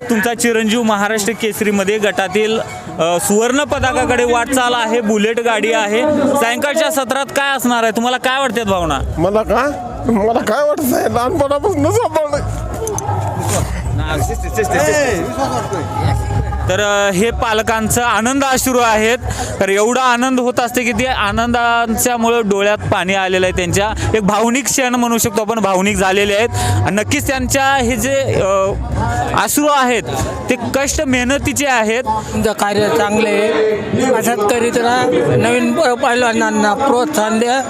तुमचा चिरंजीव महाराष्ट्र केसरीमध्ये गटातील सुवर्ण पदकाकडे वाटचाल आहे बुलेट गाडी आहे. सायंकाळच्या सत्रात काय असणार आहे? तुम्हाला काय वाटतात भावना? मला का? मला काय वाटत आहे लहानपणापासून सांभाळलं तर हे पालकांचं आनंद अश्रू आहेत. तर एवढा आनंद होत असते की ते आनंदाच्यामुळं डोळ्यात पाणी आलेलं आहे त्यांच्या. एक भावनिक क्षण म्हणू शकतो आपण भावनिक झालेले आहेत. आणि नक्कीच त्यांच्या हे जे अश्रू आहेत ते कष्ट मेहनतीचे आहेत. तुमचं कार्य चांगले आहे. असंच करीत राहा. नवीन प- पहिलवानांना प्रोत्साहन द्या.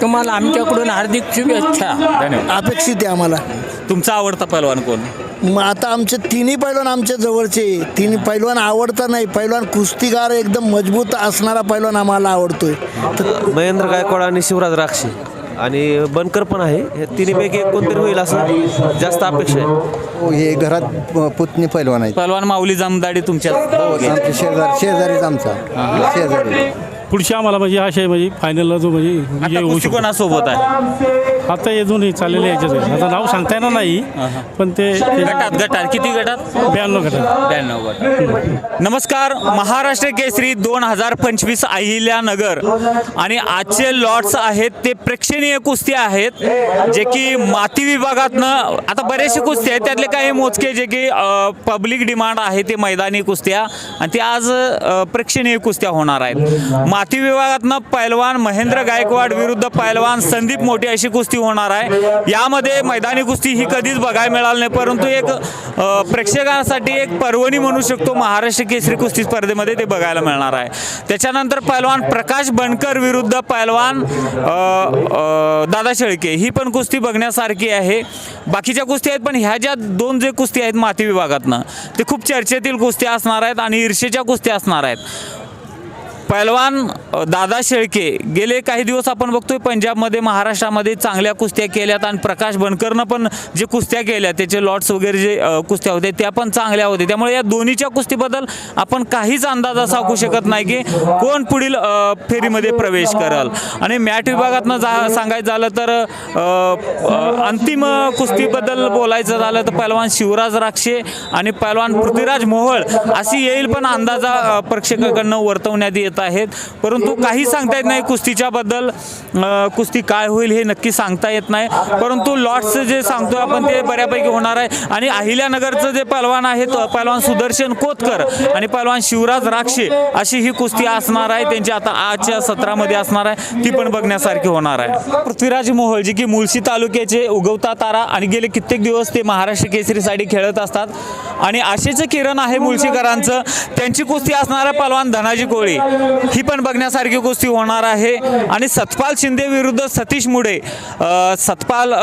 तुम्हाला आमच्याकडून हार्दिक शुभेच्छा. धन्यवाद. अपेक्षित आहे आम्हाला. तुमचा आवडता पैलवान कोण? मग आता आमचे तिन्ही पैलवान आमच्या जवळचे. आहे. तिन्ही पैलवान आवडता नाही. पैलवान कुस्तीगार एकदम मजबूत असणारा पैलवान आम्हाला आवडतोय. तर महेंद्र गायकवाड आणि शिवराज राक्षे. आणि बनकर पण आहे. हे तिन्हीपैकी एक कोणतरी होईल असं जास्त अपेक्षा आहे. हो हे घरात पुतणी पैलवान आहेत. पैलवान माऊली जमदाडी तुमच्या आमचे शेजारी शेजारीच आमचा. शेजारी. पुढची आम्हाला म्हणजे आशा आहे म्हणजे फायनलला जो म्हणजे विजय आता होऊ शकतो. कोणासोबत आहे? आता हे दोन्ही चाललेले याच्यात. आहे. आता नाव सांगता येणार नाही पण ते ते गटात गटात. किती गटात? ब्याण्णव गटात. ब्याण्णव गट नमस्कार. महाराष्ट्र केसरी दोन हजार पंचवीस अहिल्यानगर आणि आजचे लॉट्स आहेत ते प्रेक्षणीय कुस्ती आहेत जे की माती विभागातनं आता बरेचसे कुस्ती आहेत त्यातले काही मोजके जे की पब्लिक डिमांड आहे ते मैदानी कुस्त्या. आणि ते आज अ, प्रेक्षणीय कुस्त्या होणार आहेत. माती विभागातनं पैलवान महेंद्र गायकवाड विरुद्ध पैलवान संदीप मोठे अशी कुस्ती होणार आहे. यामध्ये मैदानी कुस्ती ही कधीच बघायला मिळाली नाही परंतु एक प्रेक्षकांसाठी एक पर्वणी म्हणू शकतो महाराष्ट्र केसरी कुस्ती स्पर्धेमध्ये ते बघायला मिळणार आहे. त्याच्यानंतर पैलवान प्रकाश बनकर विरुद्ध पैलवान दादा शेळके. ही पण कुस्ती बघण्यासारखी आहे. बाकीच्या कुस्ती आहेत पण ह्या ज्या दोन जे कुस्ती आहेत माती विभागातनं ते खूप चर्चेतील कुस्त्या असणार आहेत आणि ईर्षेच्या कुस्त्या असणार आहेत. पैलवान दादा शेळके गेले काही दिवस आपण बघतोय पंजाबमध्ये महाराष्ट्रामध्ये चांगल्या कुस्त्या केल्यात आणि प्रकाश बनकरनं पण जे कुस्त्या केल्या त्याचे लॉट्स वगैरे जे कुस्त्या होते त्या पण चांगल्या होत्या. त्यामुळे या दोन्हीच्या कुस्तीबद्दल आपण काहीच अंदाज सांगू शकत नाही की कोण पुढील फेरीमध्ये प्रवेश करल. आणि मॅट विभागातनं जा सांगायचं झालं तर अंतिम कुस्तीबद्दल बोलायचं झालं तर पैलवान शिवराज राक्षे आणि पैलवान पृथ्वीराज मोहोळ अशी येईल पण अंदाजा प्रेक्षकाकडनं वर्तवण्यात येत आहेत. परंतु काही सांगता येत नाही कुस्तीच्याबद्दल. कुस्ती काय होईल हे नक्की सांगता येत नाही. परंतु लॉट्स जे सांगतो आपण ते बऱ्यापैकी होणार आहे. आणि अहिल्यानगरचं जे पहलवान आहेत पहलवान सुदर्शन कोतकर आणि पहलवान शिवराज राक्षे अशी ही कुस्ती असणार आहे. त्यांची आता आजच्या सत्रामध्ये असणार आहे. ती पण बघण्यासारखी होणार आहे. पृथ्वीराज मोहोळ जे की मुळशी तालुक्याचे उगवता तारा आणि गेले कित्येक दिवस ते महाराष्ट्र केसरीसाठी खेळत असतात. आणि आशेचं किरण आहे मुळशीकरांचं. त्यांची कुस्ती असणार आहे पहलवान धनाजी कोळी. ही पण बघण्यासारखी कुस्ती होणार आहे. आणि सतपाल शिंदे विरुद्ध सतीश मुडे सतपाल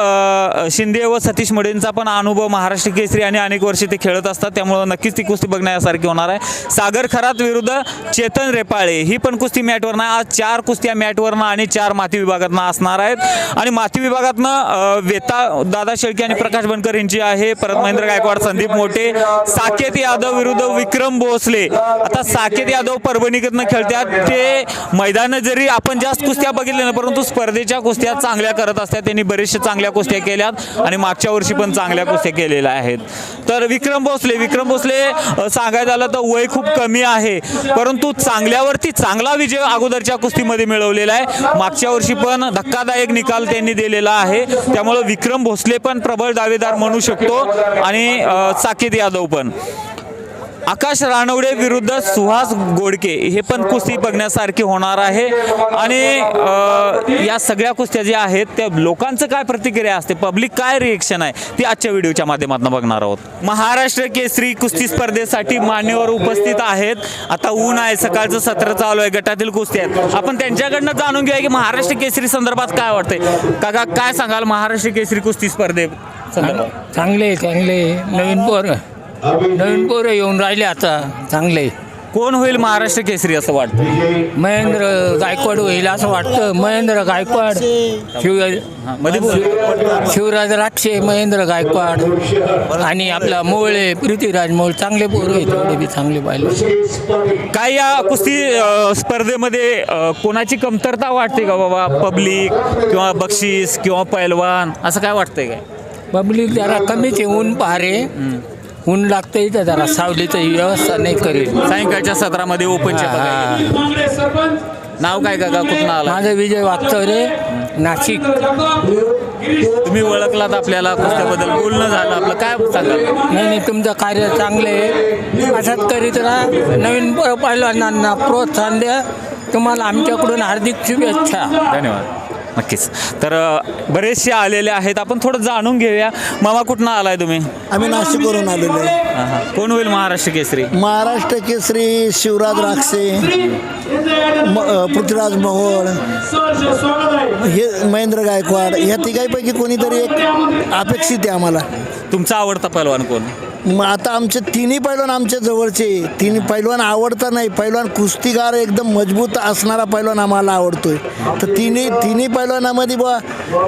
शिंदे व सतीश मुडेंचा पण अनुभव महाराष्ट्र केसरी आणि अनेक वर्षे ते खेळत असतात. त्यामुळं नक्कीच ती कुस्ती बघण्यासारखी होणार आहे. सागर खरात विरुद्ध चेतन रेपाळे ही पण कुस्ती मॅटवरनं आज चार कुस्त्या मॅटवरनं आणि चार माती विभागातनं असणार आहेत. आणि माती विभागातनं वेता दादा शेळके आणि प्रकाश बनकर यांची आहे. परत महेंद्र गायकवाड संदीप मोठे साकेत यादव विरुद्ध विक्रम भोसले. आता साकेत यादव परभणीकडनं त्यात ते मैदान जरी आपण जास्त कुस्त्या बघितल्या ना परंतु स्पर्धेच्या कुस्त्या चांगल्या करत असतात. त्यांनी बरेचशा चांगल्या कुस्त्या केल्यात आणि मागच्या वर्षी पण चांगल्या कुस्त्या केलेल्या आहेत. तर विक्रम भोसले विक्रम भोसले सांगायचं झालं तर वय खूप कमी आहे. परंतु चांगल्यावरती चांगला विजय अगोदरच्या कुस्तीमध्ये मिळवलेला आहे. मागच्या वर्षी पण धक्कादायक निकाल त्यांनी दिलेला आहे. त्यामुळं विक्रम भोसले पण प्रबळ दावेदार म्हणू शकतो आणि साकेत यादव पण. आकाश रानवडे विरुद्ध सुहास गोडके हे पण कुस्ती बघण्यासारखी होणार आहे. आणि या सगळ्या कुस्त्या ज्या आहेत त्या लोकांचं काय प्रतिक्रिया असते? पब्लिक काय रिएक्शन आहे? ती आजच्या व्हिडिओच्या माध्यमातून बघणार आहोत. महाराष्ट्र केसरी कुस्ती स्पर्धेसाठी मान्यवर उपस्थित आहेत. आता ऊन आहे सकाळचं सत्र चालू आहे गटातील कुस्ती आहेत. आपण त्यांच्याकडनं जाणून घेऊया की महाराष्ट्र केसरी संदर्भात काय वाटतंय. काका काय सांगाल महाराष्ट्र केसरी कुस्ती स्पर्धे चांगले चांगले नवीन पोर. नवीन पोरं येऊन राहिले आता चांगले. कोण होईल महाराष्ट्र केसरी असं वाटतं? महेंद्र गायकवाड होईल असं वाटतं. महेंद्र गायकवाड शिवमध्ये बोल. शिवराज राक्षे महेंद्र गायकवाड आणि आपला मोळे पृथ्वीराज मोळ चांगले पोरं आहेत बी चांगले पाहिले. काय या कुस्ती अ, स्पर्धेमध्ये अ, कोणाची कमतरता वाटते का बाबा? पब्लिक किंवा बक्षीस किंवा पैलवान असं काय वाटतंय काय? पब्लिक जरा कमीच आहे ऊन पहारे. ऊन लागतं इथं जरा सावलीचं व्यवस्था नाही करेल सायंकाळच्या सत्रामध्ये बघायला नाव काय काका? कुठं आला? माझं विजय वागचौरे नाशिक. तुम्ही ओळखलात आपल्याला कुस्त्याबद्दल? बोलणं झालं आपलं. काय सांगाल? नाही नाही तुमचं कार्य चांगलं आहे. असंच करीत राहा नवीन प- पहिलवानांना प्रोत्साहन द्या. तुम्हाला आमच्याकडून हार्दिक शुभेच्छा. धन्यवाद. नक्कीच. तर बरेचसे आलेले आहेत. आपण थोडं जाणून घेऊया. मामा कुठनं आलाय तुम्ही? आम्ही नाशिकवरून आलेलो आहे. हा. कोण होईल महाराष्ट्र केसरी? महाराष्ट्र केसरी शिवराज राक्षे म- अ, पृथ्वीराज मोहोळ हे महेंद्र गायकवाड ह्या तिघांपैकी कोणीतरी एक अपेक्षित आहे आम्हाला. तुमचा आवडता पहलवान कोण? मग आता आमचे तिन्ही पैलवान आमच्या जवळचे. तिन्ही पैलवान आवडता नाही. पैलवान कुस्तीगार एकदम मजबूत असणारा पैलवान आम्हाला आवडतोय. तर तिन्ही तिन्ही पैलवानामध्ये बुवा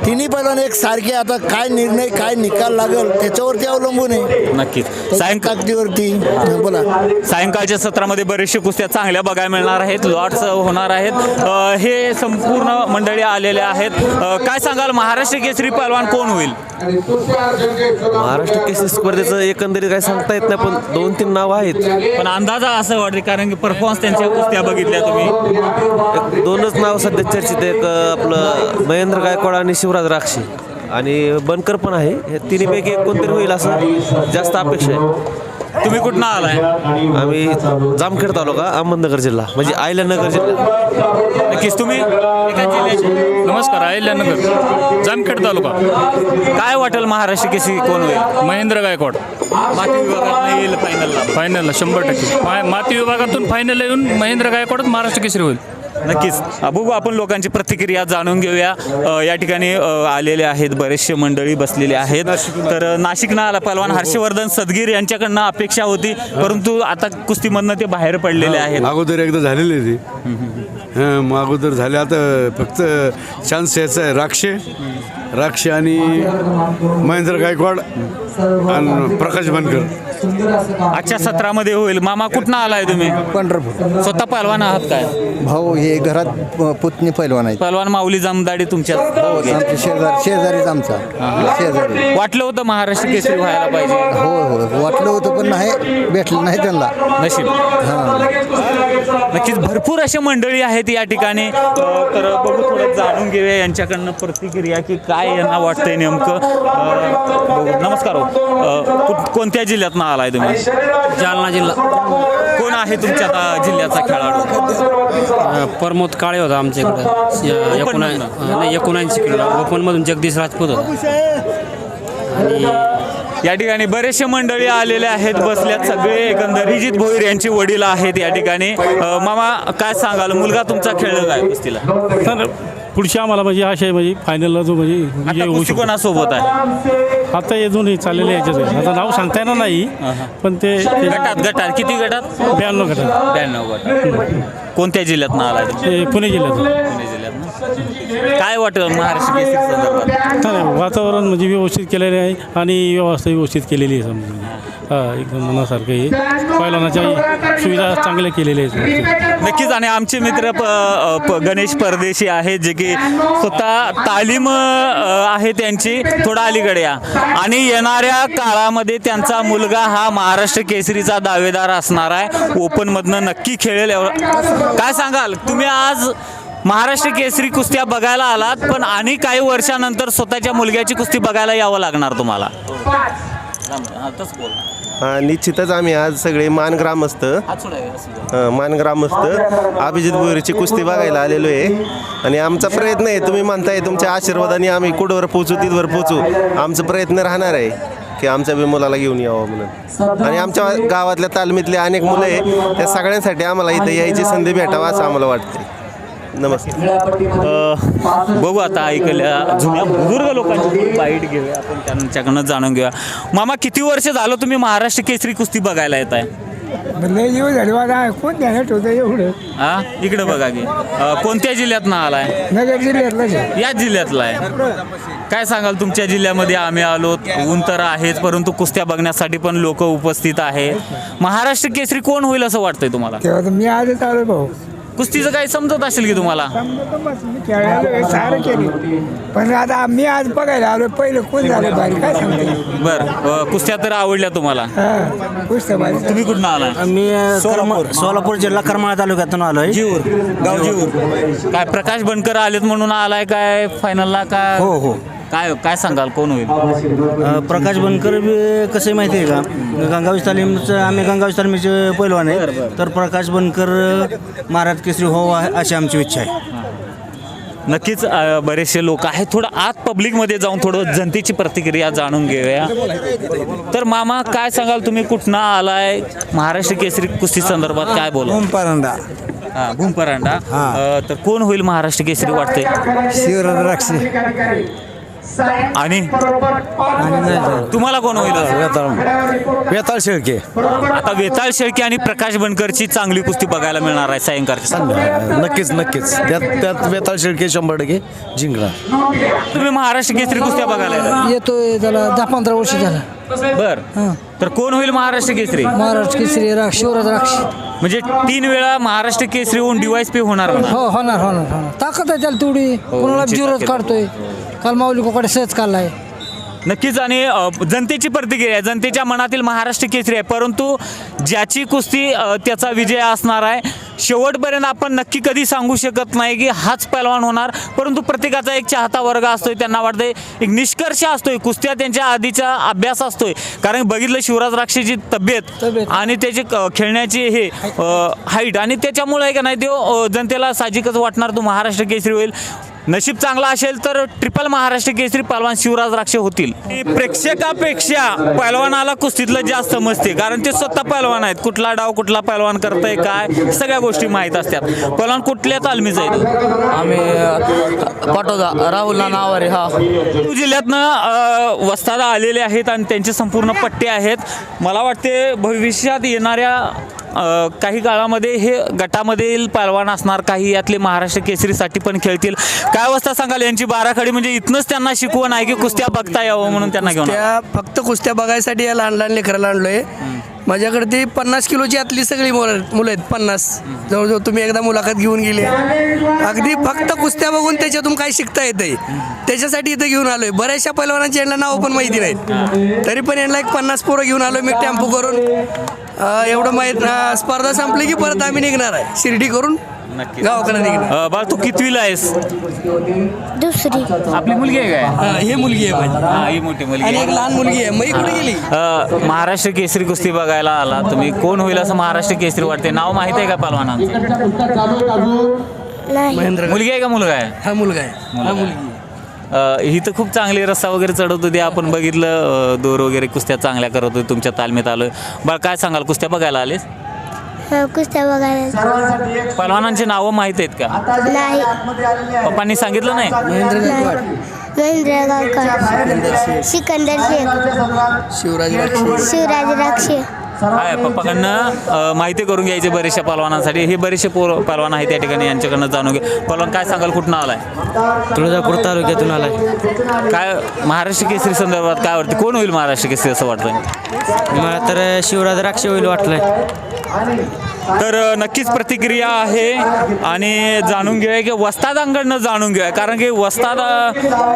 तिन्ही पैलवान एक सारखे आता काय निर्णय काय निकाल लागेल त्याच्यावरती अवलंबून आहे. नक्कीच. सायंकाळ ताकदीवरती बोला. सायंकाळच्या सत्रामध्ये बरेचसे कुस्त्या चांगल्या बघायला मिळणार आहेत. लॉट्स होणार आहेत. अ, हे संपूर्ण मंडळी आलेले आहेत. अ, काय सांगाल? महाराष्ट्र केसरी पहलवान कोण होईल? महाराष्ट्र केसरी स्पर्धेचं एकंदरीत काय सांगता येत नाही पण दोन तीन नाव आहेत. पण अंदाजा असं वाटते कारण की परफॉर्मन्स त्यांच्या कुस्त्या बघितल्या तुम्ही. दोनच नाव सध्या चर्चेत आहे. एक आपलं महेंद्र गायकवाड आणि शिवराज राक्षे. आणि बनकर पण आहे. हे तिन्हीपैकी एक कोणतरी होईल असं जास्त अपेक्षा आहे. तुम्ही कुठनं आलाय? आम्ही जामखेड तालुका अहमदनगर जिल्हा म्हणजे आयल्यानगर जिल्हा. नक्कीच तुम्ही? जिल्ह्याचे? नमस्कार अहिल्यानगर जामखेड तालुका. काय वाटेल महाराष्ट्र केसरी कोण होईल? महेंद्र गायकवाड. माती विभागात येईल फायनलला फायनलला शंभर टक्के. माती विभागातून फायनल येऊन महेंद्र गायकवाडच महाराष्ट्र केसरी होईल. नक्कीच. अ, बघू आपण लोकांची प्रतिक्रिया जाणून घेऊया. अ, या ठिकाणी अ, आलेले आहेत बरेचसे मंडळी बसलेले आहेत. तर नाशिकनं आला पहलवान हर्षवर्धन सदगीर यांच्याकडनं अपेक्षा होती परंतु आता कुस्तीमधनं ते बाहेर पडलेले आहेत. अगोदर एकदा झालेली ती. हां मग अगोदर झाले आता फक्त चान्स याचा आहे राक्षे. राक्षे आणि महेंद्र गायकवाड आणि प्रकाश बनकर. आजच्या सत्रामध्ये होईल. मामा कुठनं आलाय तुम्ही? पंढरपूर. स्वतः पहलवान आहात काय? भाऊ हे घरात प- पुतणी पैलवान आहेत. पहलवान माऊली जमदाडी तुमच्या आमचे शेजार शेजारीच आमचा. शेजारी. वाटलं होतं महाराष्ट्र केसरी व्हायला पाहिजे. हो हो. वाटलं होतं पण नाही. भेटलं नाही त्यांना. नशीब. नक्कीच भरपूर अशी मंडळी आहेत या ठिकाणी. अ, तर बघू थोडं जाणून घेऊया यांच्याकडनं प्रतिक्रिया की काय यांना वाटतंय नेमकं. अ. नमस्कार हो. अ, कुठ- कोणत्या जिल्ह्यातनं आलाय तुम्ही? जालना जिल्हा. कोण आहे तुमच्या आता जिल्ह्याचा खेळाडू? प्रमोद काळे होता आमच्या इकडं एकोणा- नाही एकोणऐंशी किलो. ओपनमधून जगदीश राजपूत होता. या ठिकाणी बरेचसे मंडळी आलेले आहेत बसल्यात सगळे. एकंदर रिजित भोईर यांची वडील आहेत या ठिकाणी. अ, मामा काय सांगाल? मुलगा तुमचा खेळ काय कुस्तीला. तर पुढच्या आम्हाला म्हणजे आशा आहे म्हणजे फायनलला जो म्हणजे विजय आता होऊ कुस्ती शकतो. कोणासोबत आहे? आता अजून हे चाललेले याच्यात. आहे. आता नाव सांगता येणार नाही पण ते ते गटात गटात. किती गटात? ब्याण्णव गटात. ब्याण्णव गटात. कोणत्या जिल्ह्यातनं आलाय तुम्ही? ते पुणे जिल्ह्यात पुणे जिल्ह्यातनं. काय वाटलं महाराष्ट्र केसरी संदर्भात? नाही, वातावरण म्हणजे व्यवस्थित केलेले आहे आणि व्यवस्था व्यवस्थित केलेली आहे समजा. हा एकदम मनासारखं आहे. पहिलवानाच्या सुविधा चांगल्या केलेल्या आहेत. नक्कीच आणि आमचे मित्र प, प, गणेश परदेशी आहेत जे की स्वतः तालीम अ, आहे त्यांची थोडा अलीकडे या. आणि येणाऱ्या काळामध्ये त्यांचा मुलगा हा महाराष्ट्र केसरीचा दावेदार असणार आहे. ओपनमधनं नक्की खेळेल एवढं काय सांगाल? तुम्ही आज महाराष्ट्र केसरी कुस्त्या बघायला आलात पण आणि काही वर्षानंतर स्वतःच्या मुलग्याची कुस्ती बघायला यावं लागणार तुम्हाला? निश्चितच आम्ही आज सगळे मान ग्रामस्थ मान ग्रामस्थ अभिजित बोरीची कुस्ती बघायला आलेलो आहे. आणि आमचा प्रयत्न आहे तुम्ही म्हणताय तुमच्या आशीर्वादाने आम्ही कुठवर पोचू तिथवर पोचू आमचा प्रयत्न राहणार आहे की आमच्या बी मुलाला घेऊन यावं म्हणून. आणि आमच्या गावातल्या तालमीतले अनेक मुलं आहे त्या सगळ्यांसाठी आम्हाला इथं यायची संधी भेटावा असं आम्हाला वाटते नमस्कार अ, बघू आता ऐकल्या जुन्या बुजुर्ग लोकांची बाईट घेऊया आपण त्यांच्याकडनं जाणून घेऊया. मामा किती वर्ष झालं तुम्ही महाराष्ट्र केसरी कुस्ती बघायला येत आहे? कोण ध्यानात होतं एवढं? हा? इकडे बघा की. अ, कोणत्या जिल्ह्यातनं आलाय? नगर जिल्ह्यातलं आहे. याच जिल्ह्यातला आहे. काय सांगाल तुमच्या जिल्ह्यामध्ये? आम्ही आलो ऊन तर आहेच परंतु कुस्त्या बघण्यासाठी पण लोक उपस्थित आहेत महाराष्ट्र केसरी कोण होईल असं वाटतंय तुम्हाला? तेव्हा तर मी आजच आलो भाऊ. कुस्तीचं काही समजत असेल की तुम्हाला? खेळायला सारं केलं. पण आता मी आज बघायला आलो पहिलं कोण झालं भारी काय सांगते बर अ, कुस्त्या तर आवडल्या तुम्हाला? हा पुस्तक भारी तुम्ही कुठून आलाय? मी सोलापूर. सोलापूर जिल्हा करमाळा तालुक्यातून आलोय. जीवर गाव जीवर काय प्रकाश बनकर आलेत म्हणून आलाय काय फायनलला काय हो हो. काय काय सांगाल कोण होईल? अ, प्रकाश बनकर बी कसं आहे माहिती आहे का? गंगावीस तालीमचं आम्ही गंगावीस तालीमीचे पैलवान आहे. तर प्रकाश बनकर महाराज केसरी हो अशी आमची इच्छा आहे. नक्कीच अ, बरेचसे लोक आहेत. थोडं आत पब्लिकमध्ये जाऊन थोडं जनतेची प्रतिक्रिया जाणून घेऊया. तर मामा काय सांगाल तुम्ही? कुठनं आलाय? महाराष्ट्र केसरी कुस्ती संदर्भात काय बोल परांडा हा भूमपरांडा. तर कोण होईल महाराष्ट्र केसरी वाटतंय? शिवराज राक्षी. आणि? तुम्हाला कोण होईल? वेताळ. शेळके. आता वेताळ शेळके आणि प्रकाश बनकरची चांगली कुस्ती बघायला मिळणार आहे सायंकाळची नक्कीच नक्कीच. त्यात त्यात वेताळ शेळके शंभर टक्के जिंकणार. तुम्ही महाराष्ट्र केसरी कुस्त्या बघायला येता? येतोय त्याला दहा पंधरा वर्ष झालं. बर. तर कोण होईल महाराष्ट्र केसरी? महाराष्ट्र केसरी राक्ष शिवराज राक्ष. म्हणजे तीन वेळा महाराष्ट्र केसरी होऊन डिवाइस पे होणार. हो होणार होणार होणार. ताकद आहे त्याला तेवढी. कोणाला उंची जिरोच ताकद. काढतोय. काल माऊली कोकडे सहज काढलाय नक्कीच आणि अ, जनतेची प्रतिक्रिया आहे. जनतेच्या मनातील महाराष्ट्र केसरी आहे. परंतु ज्याची कुस्ती अ, त्याचा विजय असणार आहे. शेवटपर्यंत आपण नक्की कधी सांगू शकत नाही की हाच पैलवान होणार. परंतु प्रत्येकाचा एक चाहता वर्ग असतोय त्यांना वाटतंय एक निष्कर्ष असतोय. कुस्त्या त्यांच्या आधीचा अभ्यास असतोय. कारण बघितलं शिवराज राक्षेची तब्येत तब्येत. आणि त्याची क- खेळण्याची हे हाईट. आणि त्याच्यामुळे आहे का नाही तो अ, जनतेला साहजिकच वाटणार तो महाराष्ट्र केसरी होईल. नशीब चांगला असेल तर ट्रिपल महाराष्ट्र केसरी पहलवान शिवराज राक्षे होतील. प्रेक्षकापेक्षा पहलवानाला कुस्तीतलं जास्त समजते कारण ते स्वतः पहलवान आहेत. कुठला डाव कुठला पहलवान करतय काय सगळ्या गोष्टी माहीत असतात. पहलवान कुठल्या तालमीचा आहे तो? आम्ही पाटोदा राहुल नाव आहे हा. लातूर जिल्ह्यातनं वस्तादा आलेले आहेत आणि त्यांचे संपूर्ण पट्टे आहेत. मला वाटते भविष्यात येणाऱ्या काही काळामध्ये हे गटामधील पहलवान असणार काही यातले महाराष्ट्र केसरीसाठी पण खेळतील. काय अवस्था सांगाल यांची? बाराखडी म्हणजे इथनंच त्यांना शिकवण आहे की कुस्त्या बघता यावं म्हणून त्यांना घेऊन फक्त कुस्त्या बघायसाठी या लहान लहान लेकराला आणलोय. माझ्याकडे ती पन्नास किलोची आतली सगळी मुलं मुलं आहेत पन्नास. जवळजवळ तुम्ही एकदा मुलाखत घेऊन गेले. अगदी फक्त कुस्त्या बघून त्याच्यातून काय शिकता येतंय. त्याच्यासाठी इथं घेऊन आलोय. बऱ्याचशा पैलवानांची यांना नावं पण माहिती नाहीत. तरी पण यांना एक पन्नास पोरं घेऊन आलोय मी टेम्पो करून. एवढं माहीत स्पर्धा संपली की परत आम्ही निघणार आहे. शिर्डी करून. नक्की. गावाकडे निघणार. अ, बाळ तू कितवीला आहेस? दुसरी. आपली मुलगी आहे काय? हा, हे मुलगी आहे माझी. हा, ही मोठी मुलगी आणि आहे. एक लहान मुलगी आहे. मग कुठे गेली? अ, महाराष्ट्र केसरी कुस्ती बघायला आला. तुम्ही कोण होईल असं महाराष्ट्र केसरी वाटते नाव माहीत आहे का पहलवानांचं? नाही. महेंद्र मुलगी आहे का मुलगा आहे? हा मुलगा आहे. हा मुलगी अ, ही तर खूप चांगली रस्ता वगैरे चढवत होती. आपण बघितलं अ, दोर वगैरे कुस्त्या चांगल्या करत होते. तुमच्या तालमीत आलोय. बरं काय सांगाल? कुस्त्या बघायला आलेस? कुस्त्या बघायला पहलवानांची नावं माहीत आहेत का? नाही. पप्पांनी सांगितलं नाही? महेंद्र गावकर. सिकंदर शेख. शिवराज राक्षे. शिवराज राक्षे. काय पप्पाकडनं माहिती करून घ्यायचे बरेचशा पहलवानांसाठी. हे बरेचसे पोर पहलवान आहेत त्या ठिकाणी यांच्याकडनं जाणून घे. पहलवान काय सांगाल कुठनं आलाय? तुळजापूर तालुक्यातून आलाय. काय महाराष्ट्र केसरी संदर्भात काय वाटतं? कोण होईल महाराष्ट्र केसरी असं वाटतं मला तर शिवराज राक्षे होईल वाटलंय. तर नक्कीच प्रतिक्रिया आहे आणि जाणून घेऊया की वस्तादांकडनं जाणून घेऊया. कारण की वस्ताद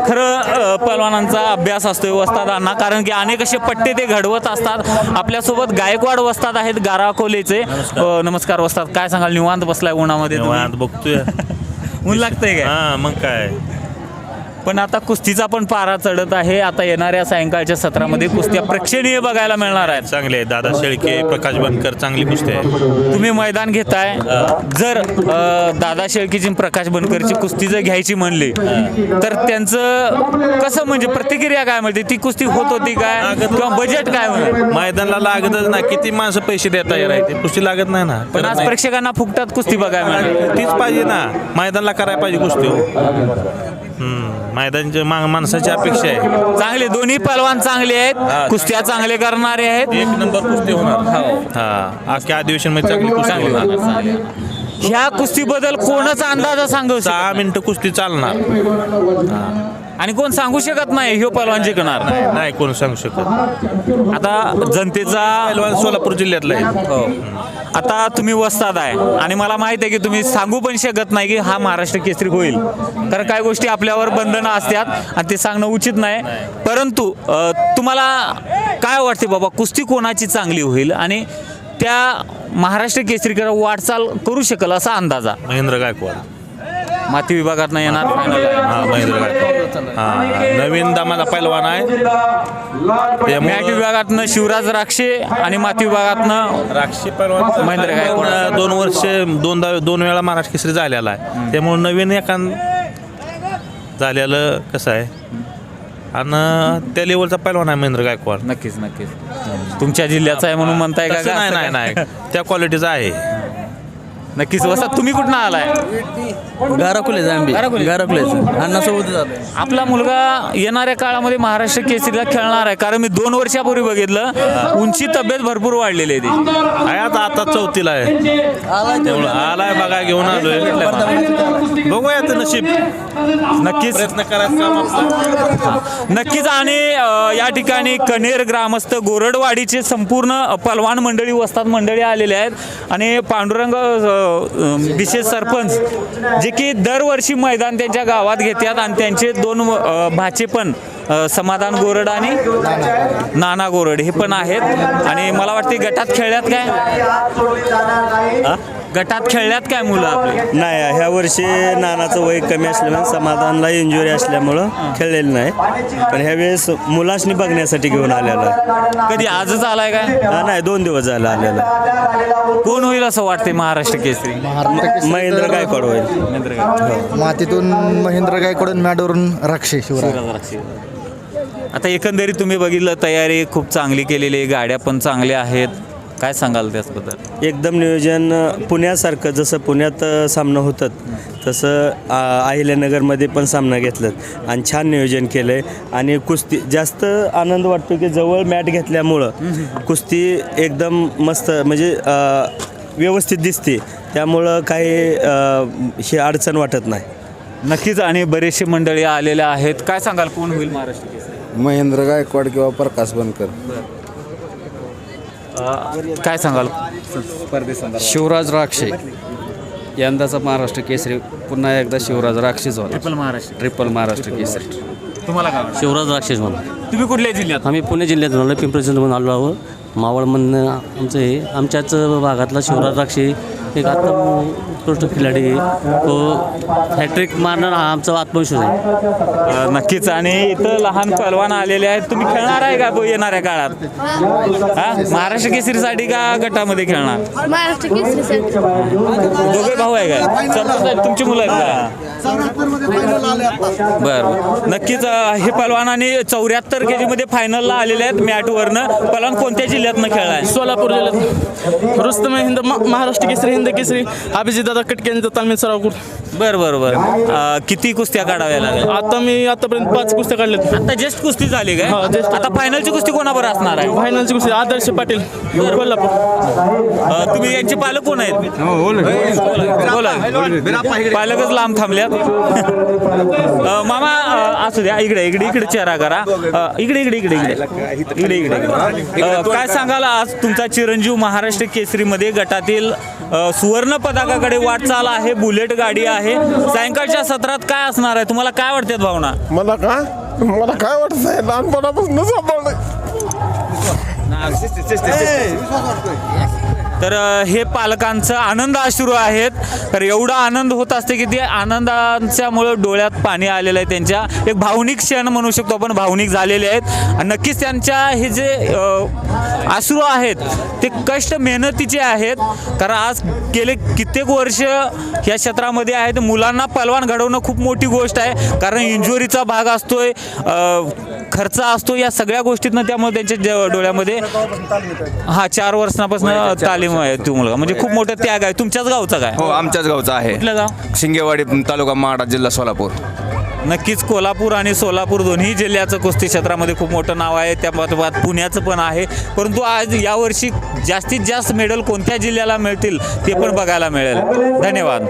खरं अ, पहलवानांचा अभ्यास असतोय वस्तादांना. कारण की अनेक असे पट्टे ते घडवत असतात. आपल्यासोबत गायकवाड वस्ताद आहेत गारा कोलेचे अ, नमस्कार वस्ताद. काय सांगाल? निवांत बसलाय उन्हामध्ये? निवांत बघतोय. ऊन लागतंय काय? हा मग काय? पण आता कुस्तीचा पण पारा चढत आहे. आता येणाऱ्या सायंकाळच्या सत्रामध्ये कुस्त्या प्रेक्षणीय बघायला मिळणार आहेत. चांगले आहे दादा शेळके प्रकाश बनकर चांगली कुस्ती आहे तुम्ही मैदान घेताय. जर अ, दादा शेळकेची आणि प्रकाश बनकरची कुस्ती जर घ्यायची म्हणली तर त्यांचं कसं म्हणजे प्रतिक्रिया काय म्हणते? ती कुस्ती होत होती काय? किंवा बजेट काय होणार मैदानाला लागतच ना किती माणसं पैसे देता येणार ते कुस्ती लागत नाही ना. पण आज प्रेक्षकांना फुकटात कुस्ती बघायला मिळणार. तीच पाहिजे ना. मैदानाला करायला पाहिजे कुस्ती. हो. हम्म मैदानच्या मा- माणसाची अपेक्षा आहे. चांगले दोन्ही पहलवान चांगले आहेत. कुस्त्या चांगले करणारे आहेत. एक नंबर कुस्ती होणार. हा. अख्ख्या अधिवेशनमध्ये चांगली कुस्ती चांगले होणार. चांगले. ह्या कुस्तीबद्दल कोणच अंदाज सांगू सहा मिनिटं कुस्ती चालणार. आणि कोण सांगू शकत नाही ह्यो पहलवान जिंकणार. नाही नाही कोण सांगू शकत. आता जनतेचा पहिलवान सोलापूर जिल्ह्यातला आहे. हो. आता तुम्ही वस्ताद आहे. आणि मला माहीत आहे की तुम्ही सांगू पण शकत नाही की हा महाराष्ट्र केसरी होईल. कारण काही गोष्टी आपल्यावर बंधनं असतात आणि ते सांगणं उचित नाही. परंतु तुम्हाला काय वाटते बाबा कुस्ती कोणाची चांगली होईल? आणि त्या महाराष्ट्र केसरीकडे वाटचाल करू शकेल असा अंदाजा महेंद्र गायकवाड. माती विभागात नाही येणार आहे. हा महेंद्र गायकवाड हा नवीन दामाचा पैलवान आहे. मॅट विभागातनं शिवराज राक्षे आणि माती विभागातनं राक्षी पैलवान. महेंद्र गायकवाड. दोन वर्ष दोनदा दोन वेळा महाराष्ट्र केसरी झालेला आहे. त्यामुळे नवीन एखाद झालेलं कसं आहे? आणि त्या लेवलचा पैलवान आहे महेंद्र गायकवाड. नक्कीच नक्कीच. तुमच्या जिल्ह्याचा आहे म्हणून म्हणताय का नाही नाही त्या क्वालिटीचा आहे. नक्कीच. वसा तुम्ही कुठनं आलाय? गाराकुले. गाराकुलेच जातो आपला मुलगा येणाऱ्या काळामध्ये महाराष्ट्र केसरीला खेळणार आहे. कारण मी दोन वर्षापूर्वी बघितलं उंची तब्येत भरपूर वाढलेली आहे आहे आता आता चौथीला आहे. आलाय बघा घेऊन आलोय. बघूया ते नशीब. नक्कीच. प्रयत्न करायचं. नक्कीच आणि अ, या ठिकाणी कनेर ग्रामस्थ गोरडवाडीचे संपूर्ण पलवान मंडळी वस्ताद मंडळी आलेले आहेत. आणि पांडुरंग अ, विशेष सरपंच जे की दरवर्षी मैदान त्यांच्या गावात घेतात आणि त्यांचे दोन भाचे पण समाधान गोरड आणि नाना गोरड हे पण आहेत. आणि मला वाटते गटात खेळल्यात काय? गटात खेळल्यात काय मुलं आपली? नाही ह्या वर्षी नानाचं वय कमी असल्यामुळे समाधानला इंजुरी असल्यामुळं खेळलेलं नाही. पण ह्या वेळेस मुलासनी बघण्यासाठी घेऊन आलेला आहे. कधी आजच आलाय काय? हा, नाही दोन दिवस झाला आलेला कोण होईल असं वाटते महाराष्ट्र केसरी? महेंद्र गायकवाड होईल. मातीतून महेंद्र गायकडून मॅडवरून राक्षे शिवराज आता एकंदरीत तुम्ही बघितलं तयारी खूप चांगली केलेली आहे गाड्या पण चांगल्या आहेत. काय सांगाल त्याचबद्दल? एकदम नियोजन पुण्यासारखं जसं पुण्यात सामनं होतात तसं आ, अहिल्यानगरमध्ये पण सामना घेतलं आणि छान नियोजन केलं आहे आणि कुस्ती जास्त आनंद वाटतो की जवळ मॅट घेतल्यामुळं कुस्ती एकदम मस्त म्हणजे व्यवस्थित दिसते. त्यामुळं काही ही अडचण वाटत नाही. नक्कीच आणि बरेचसे मंडळी आलेले आहेत. काय सांगाल कोण होईल महाराष्ट्र केसरी? महेंद्र गायकवाड किंवा प्रकाश बनकर. काय सांगाल? शिवराज राक्षे. यंदाचा महाराष्ट्र केसरी पुन्हा एकदा शिवराज राक्षेच होता. ट्रिपल महाराष्ट्र. ट्रिपल महाराष्ट्र केसरी. तुम्हाला काय वाटतं? शिवराज राक्षेच म्हणून तुम्ही कुठल्या जिल्ह्यात? आम्ही पुणे जिल्ह्यातून आलो पिंपरी चिंचवडून आलो आहोत. मावळमधनं आमचं हे आमच्याच भागातला शिवराज राक्षे एक आता उत्कृष्ट खिलाडी आहे तो हॅट्रिक मारणार हा आमचा आत्मविश्वास आहे. अं, नक्कीच. आणि इथं लहान पहलवान आलेले आहेत. तुम्ही खेळणार आहे का ब- येणाऱ्या काळात? हा? महाराष्ट्र केसरीसाठी का गटामध्ये खेळणार? महाराष्ट्र केसरीसाठी. दोघे भाऊ आहे काय सरपंच आहेत, तुमची मुलं आहेत का? बर नक्कीच अं, हे पहलवान आणि चौऱ्याहत्तर के मध्ये फायनलला आलेले आहेत मॅटवरनं. पहलवान कोणत्या जिल्ह्यातनं खेळलाय सोलापूर जिल्ह्यात रुस्तम हिंद महाराष्ट्र केसरी हिंद केसरी. अभिजित दादा कटके यांचा तालमी सराव बर बर बर. अं, किती कुस्त्या काढाव्या लागेल? आता मी आतापर्यंत पाच कुस्त्या काढल्यात. आता जस्ट कुस्ती झाली काय? हा, just. आता फायनलची कुस्ती कोणाबर असणार आहे? फायनलची कुस्ती आदर्श पाटील कोल्हापूर. अं, तुम्ही यांचे पालक कोण आहेत? बोला पालकच लांब थांबल्यात. अं, मामा अं, असू द्या इकडे इकडे इकडे चेहरा करा. अं, इकडे इकडे इकडे इकडे इकडे. इकडे इकडे. अं, काय सांगाल आज तुमचा चिरंजीव महाराष्ट्र केसरीमध्ये गटातील सुवर्ण पदकाकडे वाटचाल आहे बुलेट गाडी आहे. सायंकाळच्या सत्रात काय असणार आहे? तुम्हाला काय वाटतात भावना? मला का? मला काय वाटत आहे लहानपणापासून सांभाळलं तर हे पालकांचं आनंद अश्रू आहेत. तर एवढा आनंद होत असते की ते आनंदाच्यामुळे डोळ्यात पाणी आलेलं आहे त्यांच्या. एक भावनिक क्षण म्हणू शकतो आपण भावनिक झालेले आहेत. नक्कीच त्यांच्या हे जे अश्रू आहेत. ते कष्ट मेहनतीचे आहेत. कारण आज गेले कित्येक वर्ष या क्षेत्रामध्ये आहेत. मुलांना पलवान घडवणं खूप मोठी गोष्ट आहे. कारण इंजुरीचा भाग असतोय खर्च असतो या सगळ्या गोष्टीतनं त्यामुळे त्यांच्या डोळ्यामध्ये हा चार वर्षापासून तालीम आहे तू मुलगा म्हणजे खूप मोठा त्याग आहे. तुमच्याच गावचा काय? हो आमच्याच गावचा आहे. कुठलं गाव? शिंगेवाडी तालुका माडा जिल्हा सोलापूर. नक्कीच कोल्हापूर आणि सोलापूर दोन्ही जिल्ह्याचं कुस्ती क्षेत्रामध्ये खूप मोठं नाव आहे. त्या पाठोपाठ पुण्याचं पण आहे. परंतु आज यावर्षी जास्तीत जास्त मेडल कोणत्या जिल्ह्याला मिळतील ते पण बघायला मिळेल. धन्यवाद.